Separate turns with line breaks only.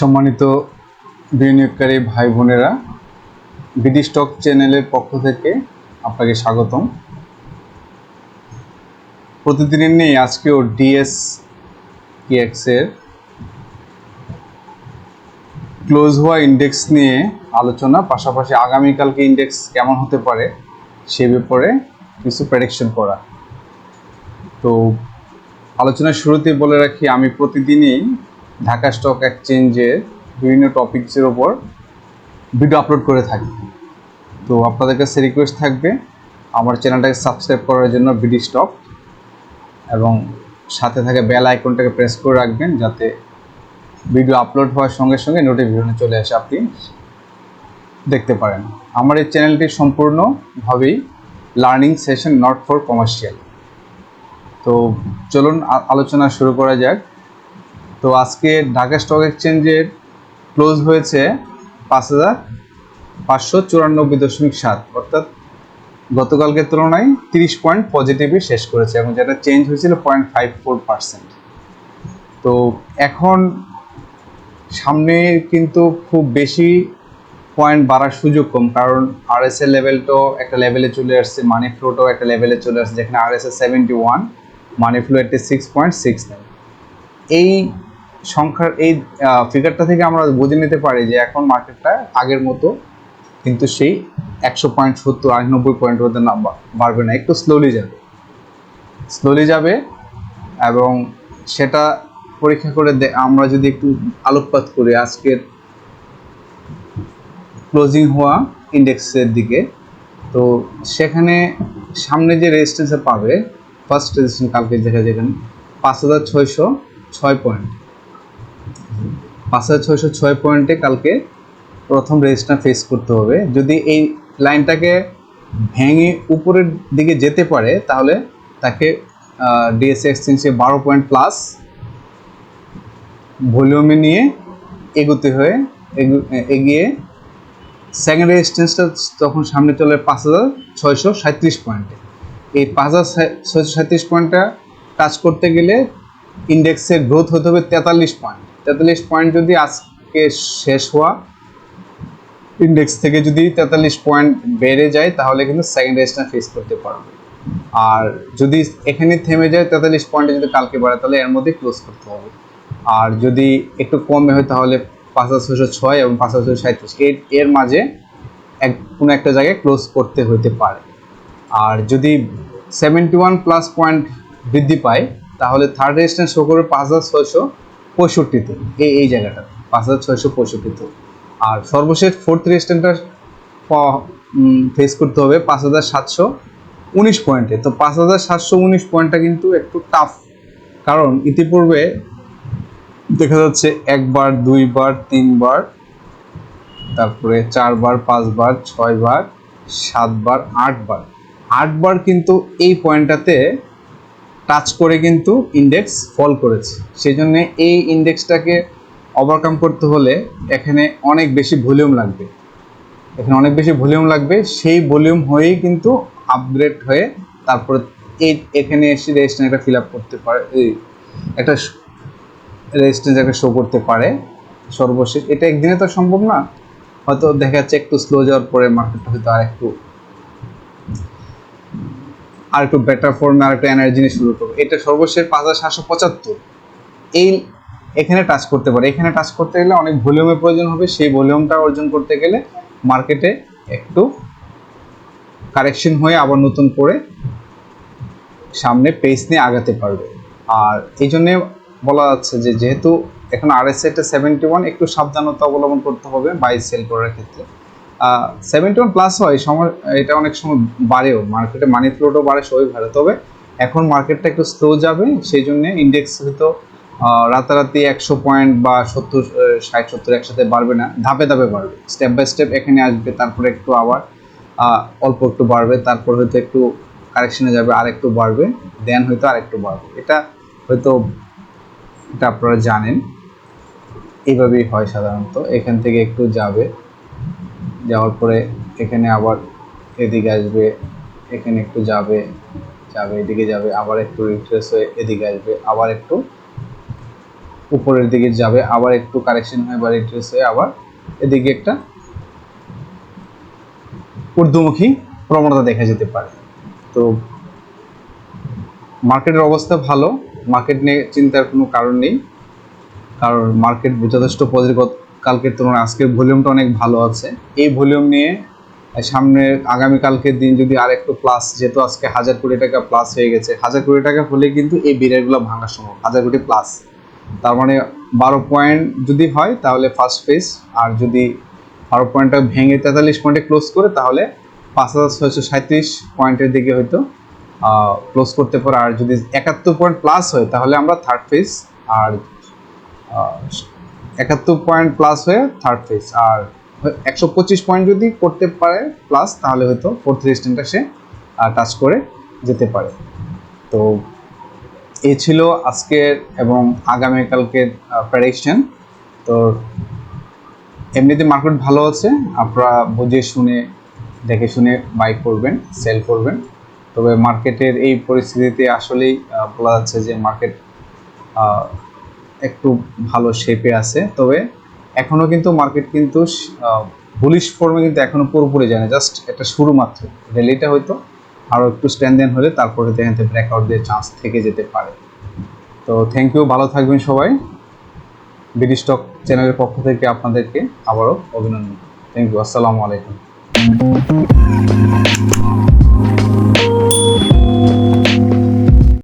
সম্মানিত বিনিয়োগকারী ভাই বোনেরা, বিডি স্টক চ্যানেলের পক্ষ থেকে আপনাকে স্বাগতম। প্রতিদিনের নেই, আজকেও ডিএস এর ক্লোজ হওয়া ইন্ডেক্স নিয়ে আলোচনা, পাশাপাশি আগামীকালকে ইন্ডেক্স কেমন হতে পারে সে ব্যাপারে কিছু প্রেডিকশন করা। তো আলোচনার শুরুতেই বলে রাখি, আমি প্রতিদিনই ঢাকা স্টক এক্সচেঞ্জের বিভিন্ন টপিকসের ওপর ভিডিও আপলোড করে থাকি। তো আপনাদের কাছে রিকোয়েস্ট থাকবে, আমার চ্যানেলটাকে সাবস্ক্রাইব করার জন্য বিডি স্টক এবং সাথে থাকা বেল আইকনটাকে প্রেস করে রাখবেন যাতে ভিডিও আপলোড হওয়ার সঙ্গে সঙ্গে নোটিফিকেশন চলে আসে, আপনি দেখতে পারেন। আমার এই চ্যানেলটি সম্পূর্ণভাবেই learning session not for commercial তো চলুন আলোচনা শুরু করা যাক। তো আজকে ঢাকা স্টক এক্সচেঞ্জের ক্লোজ হয়েছে পাঁচ হাজার পাঁচশো চুরানব্বই দশমিক সাত, অর্থাৎ গতকালকের তুলনায় তিরিশ পয়েন্ট পজিটিভই শেষ করেছে এবং যেটা চেঞ্জ হয়েছিল পয়েন্ট ফাইভ ফোর পার্সেন্ট। তো এখন সামনে কিন্তু খুব বেশি পয়েন্ট বাড়ার সুযোগ কম, কারণ আরএস এর লেভেলটাও একটা লেভেলে চলে আসছে মানি ফ্লোটাও একটা লেভেলে চলে আসছে, যেখানে আর এস এর seventy one money flow eighty six point six nine এই সংখ্যার এই ফিগারটা থেকে আমরা বুঝে নিতে পারি যে এখন মার্কেটটা আগের মতো, কিন্তু সেই একশো পয়েন্ট সত্তর, আটানব্বই পয়েন্ট মধ্যে না বাড়বে না, একটু স্লোলি যাবে। স্লোলি যাবে এবং সেটা পরীক্ষা করে আমরা যদি একটু আলোকপাত করি আজকের ক্লোজিং হওয়া ইন্ডেক্সের দিকে, তো সেখানে সামনে যে রেজিস্ট্যান্সে পাবে ফার্স্ট রেজিস্ট্যান্স কালকে দেখা যায় এখানে পাঁচ হাজার ছয়শো ছয় পয়েন্ট পাঁচ হাজার ছয়শো ছয় পয়েন্টে কালকে প্রথম রেজিস্ট্যান্স ফেস করতে হবে। যদি এই লাইনটাকে ভেঙে উপরের দিকে যেতে পারে, তাহলে তাকে ডিএসসি এক্সচেঞ্জে বারো পয়েন্ট প্লাস ভলিউমে নিয়ে এগোতে হয়ে এগু- এগিয়ে সেকেন্ড রেজিস্ট্যান্সটা তখন সামনে চলে পাঁচ হাজার ছয়শো সাঁত্রিশ পয়েন্টে এই পাঁচ হাজার ছয়শো সাঁত্রিশ পয়েন্টটা টাচ করতে গেলে ইন্ডেক্সের গ্রোথ হতে হবে তেতাল্লিশ পয়েন্ট তেতাল্লিশ পয়েন্ট যদি আজকে শেষ হওয়া ইন্ডেক্স থেকে যদি তেতাল্লিশ পয়েন্ট বেড়ে যায়, তাহলে কিন্তু সেকেন্ড রেজিস্ট্যান্স ফেস করতে পারবে আর যদি এখানে থেমে যায়, তেতাল্লিশ পয়েন্টে যদি কালকে বাড়ে, তাহলে এর মধ্যে ক্লোজ করতে হবে। আর যদি একটু কমে হয়, তাহলে পাঁচ হাজার ছশো ছয় এবং পাঁচ হাজার ছশো সাঁত্রিশ এর এর মাঝে এক, কোনো একটা জায়গায় ক্লোজ করতে হতে পারে। আর যদি সেভেন্টি ওয়ান প্লাস পয়েন্ট বৃদ্ধি পায়, তাহলে থার্ড রেজিস্ট্যান্স শো করবে পাঁচ হাজার ছয়শো। পঁয়ষট্টিতে। এই এই জায়গাটা, পাঁচ হাজার ছয়শো পঁয়ষট্টিতে। আর সর্বশেষ ফোর্থ রেজিস্ট্যান্সটা ফেস করতে হবে পাঁচ হাজার সাতশো উনিশ পয়েন্টে তো পাঁচ হাজার সাতশো উনিশ পয়েন্টটা কিন্তু একটু টাফ কারণ ইতিপূর্বে দেখা যাচ্ছে একবার, দুইবার, তিনবার, তারপরে চারবার, পাঁচবার, ছয়বার, সাতবার, আটবার। আটবার কিন্তু এই পয়েন্টটাতে টাচ করে কিন্তু ইন্ডেক্স ফল করেছে। সেই জন্য এই ইন্ডেক্সটাকে ওভারকাম করতে হলে এখানে অনেক বেশি ভলিউম লাগবে। এখানে অনেক বেশি ভলিউম লাগবে, সেই ভলিউম হয়েই কিন্তু আপগ্রেড হয়ে তারপরে এই এখানে এসে রেজিস্ট্রেশন একটা ফিল আপ করতে পারে একটা রেজিস্ট্যান্স একটা শো করতে পারে সর্বশেষ। এটা একদিনে তো সম্ভব না। হয়তো দেখা যাচ্ছে একটু স্লো যাওয়ার পরে মার্কেটটা হয়তো আর একটু আর একটু বেটার ফর্মে আর একটু এনার্জি নিয়ে শুরু করবে। এটা সর্বশেষ পাঁচ হাজার সাতশো পঁচাত্তর। এই এখানে টাচ করতে পারে। এখানে টাচ করতে গেলে অনেক ভলিউমের প্রয়োজন হবে। সেই ভলিউমটা অর্জন করতে গেলে মার্কেটে একটু কারেকশন হয়ে আবার নতুন করে সামনে পেস নিয়ে আগাতে পারবে। আর এই জন্যে বলা যাচ্ছে যে, যেহেতু এখন আর এস সেভেন্টি ওয়ান একটু সাবধানতা অবলম্বন করতে হবে বাই সেল করার ক্ষেত্রে। সেভেন্টি ওয়ান প্লাস হয়, সময়, এটা অনেক সময় বাড়েও মার্কেটে মানি ফ্লোটও বাড়ে, সবই ভালো। তবে এখন মার্কেটটা একটু স্লো যাবে, সেই জন্য ইন্ডেক্স হয়তো রাতারাতি একশো পয়েন্ট বা সত্তর ষাট, সত্তর একসাথে বাড়বে না, ধাপে ধাপে বাড়বে। স্টেপ বাই স্টেপ এখানে আসবে, তারপরে একটু আবার অল্প একটু বাড়বে, তারপর হয়তো একটু কারেকশনে যাবে, আর একটু বাড়বে দেন হয়তো আর একটু বাড়বে। এটা হয়তো, এটা আপনারা জানেন। এইভাবেই হয় সাধারণত, এখান থেকে একটু যাবে। যাওয়ার পরে এখানে আবার এদিকে আসবে, এখানে একটু যাবে যাবে, এদিকে যাবে, আবার একটু রিফ্রেশ হয়ে এদিকে আসবে, আবার একটু উপরের দিকে যাবে, আবার একটু কারেকশন হয়ে বা রিট্রেস হয়ে আবার এদিকে একটা ঊর্ধ্বমুখী প্রবণতা দেখা যেতে পারে। তো মার্কেটের অবস্থা ভালো মার্কেট নিয়ে চিন্তার কোনো কারণ নেই, কারণ মার্কেট যথেষ্ট কালকের তুলনায় আজকের ভলিউমটা অনেক ভালো আছে। এই ভলিউম নিয়ে সামনে আগামীকালকের দিন যদি আর একটু প্লাস যেহেতু আজকে হাজার কোটি টাকা প্লাস হয়ে গেছে, হাজার কোটি টাকা হলে কিন্তু এই বিরিয়ারগুলো ভাঙার সম্ভব, হাজার কোটি প্লাস তার মানে বারো পয়েন্ট যদি হয়, তাহলে ফার্স্ট ফেজ আর যদি বারো পয়েন্টটা ভেঙে তেতাল্লিশ পয়েন্টে ক্লোজ করে, তাহলে পাঁচ হাজার ছয়শো সাঁত্রিশ পয়েন্টের দিকে হয়তো ক্লোজ করতে পারে। আর যদি একাত্তর পয়েন্ট প্লাস হয়, তাহলে আমরা থার্ড ফেজ আর একাত্তর পয়েন্ট প্লাস হয়ে থার্ড ফেজ আর একশো পঁচিশ পয়েন্ট যদি করতে পারে প্লাস তাহলে হয়তো ফোর্থ রেজিস্ট্যান্টটা সে টাচ করে যেতে পারে। তো এ ছিল আজকের এবং আগামীকালকের প্রেডিকশন তো এমনিতে মার্কেট ভালো আছে, আপনারা বুঝে শুনে, দেখে শুনে বাই করবেন সেল করবেন। তবে মার্কেটের এই পরিস্থিতিতে আসলেই বলা যাচ্ছে যে মার্কেট একটু ভালো শেপে আছে। তবে এখনও কিন্তু মার্কেট কিন্তু বুলিশ ফর্মে কিন্তু এখনও পুরোপুরি যায় না। জাস্ট একটা শুরু মাত্র। র্যালিটা হয়তো আরও একটু স্ট্যান্ড হলে তারপরে দেখেন ব্রেকআউট দিয়ে চান্স থেকে যেতে পারে। তো থ্যাংক ইউ ভালো থাকবেন সবাই। বিডি স্টক চ্যানেলের পক্ষ থেকে আপনাদেরকে আবারও অভিনন্দন। থ্যাংক ইউ আসসালামু আলাইকুম।